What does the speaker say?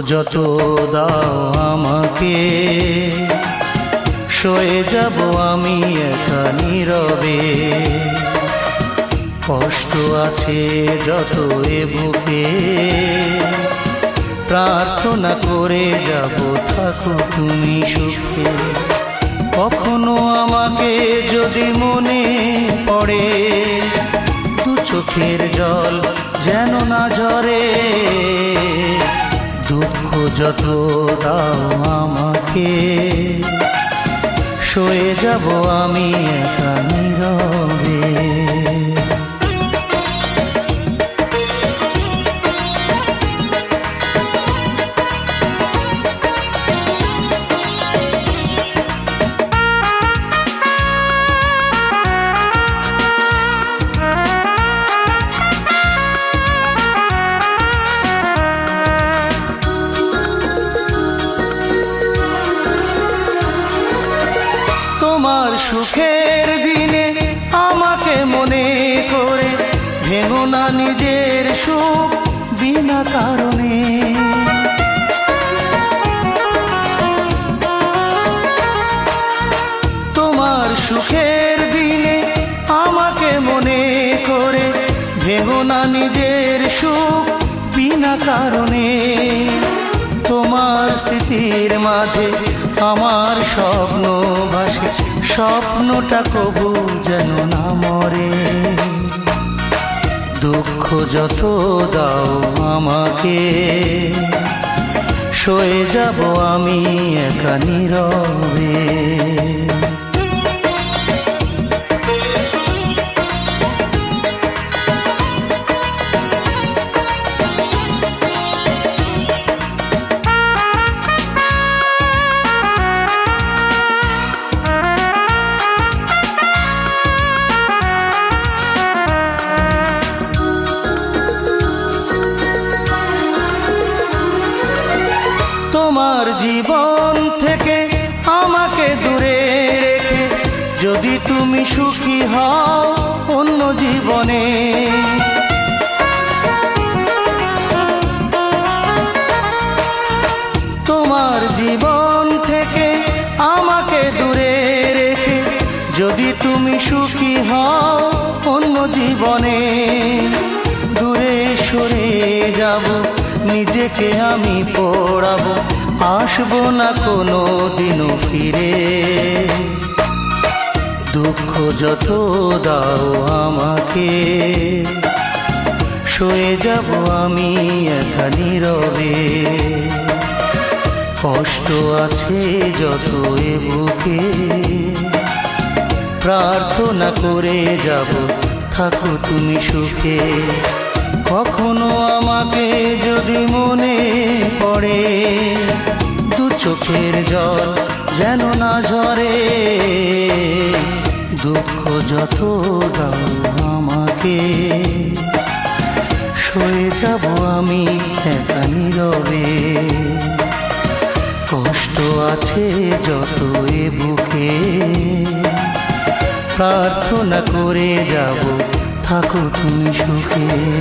যত দাও আমাকে। সয়ে যাব আমি একা নীরবে। কষ্ট আছে যত এ বুকে। প্রার্থনা করে যাব, থাকো তুমি সুখে। কখনো আমাকে যদি মনে পড়ে, দু চোখের জল যেন না ঝরে। দুঃখ যত দাও আমাকে। সয়ে যাব আমি একা নীরবে। সুখের দিনে আমাকে মনে করে, ভেঙো না নিজের সুখ বিনা কারণে। তোমার সুখের দিনে আমাকে মনে করে, ভেঙো না নিজের সুখ বিনা কারণে। তোমার স্মৃতির মাঝে আমার স্বপ্ন ভাসে স্বপ্নটা কবু যেন না মরে। দুঃখ যত দাও আমাকে সয়ে যাব আমি একা নীরবে। তোমার জীবন থেকে আমাকে দূরে রেখে, যদি তুমি সুখী হও অন্য জীবনে। তোমার জীবন থেকে আমাকে দূরে রেখে, যদি তুমি সুখী হও অন্য জীবনে। দূরে সরে যাব, নিজেকে আমি পড়াবো আসব না কোনো দিনও ফিরে। দুঃখ যত দাও আমাকে, সয়ে যাব আমি একা নীরবে। কষ্ট আছে যত এ বুকে, প্রার্থনা করে যাব, থাকো তুমি সুখে। কখনো আমাকে যদি মনে পড়ে চোখের জল যেন না ঝরে। দুঃখ যত দাও আমাকে। সয়ে যাব আমি একা নীরবে। কষ্ট আছে যত এ বুকে। প্রার্থনা করে যাব থাকো তুমি সুখে।